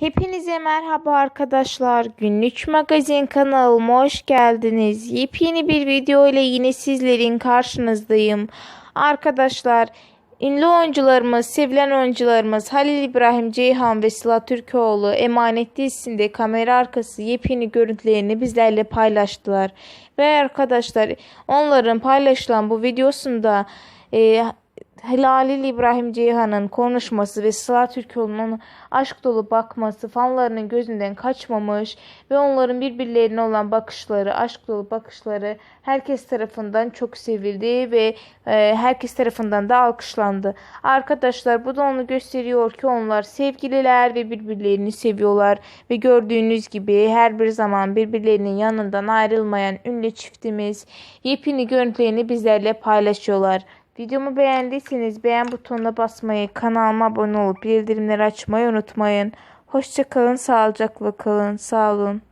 Hepinize merhaba arkadaşlar. Günlük magazin kanalıma hoş geldiniz. Yepyeni bir video ile yine sizlerin karşınızdayım. Arkadaşlar ünlü oyuncularımız, sevilen oyuncularımız Halil İbrahim Ceyhan ve Sıla Türkoğlu Emanet dizisinde kamera arkası yepyeni görüntülerini bizlerle paylaştılar. Ve arkadaşlar onların paylaşılan bu videosunda e, Halil İbrahim Ceyhan'ın konuşması ve Sıla Türkoğlu'nun aşk dolu bakması fanlarının gözünden kaçmamış ve onların birbirlerine olan bakışları, aşk dolu bakışları herkes tarafından çok sevildi ve e, herkes tarafından da alkışlandı. Arkadaşlar bu da onu gösteriyor ki onlar sevgililer ve birbirlerini seviyorlar ve gördüğünüz gibi her bir zaman birbirlerinin yanından ayrılmayan ünlü çiftimiz yepyeni görüntülerini bizlerle paylaşıyorlar. Videomu beğendiyseniz beğen butonuna basmayı, kanalıma abone olup bildirimleri açmayı unutmayın. Hoşçakalın, sağlıcakla kalın, sağ olun.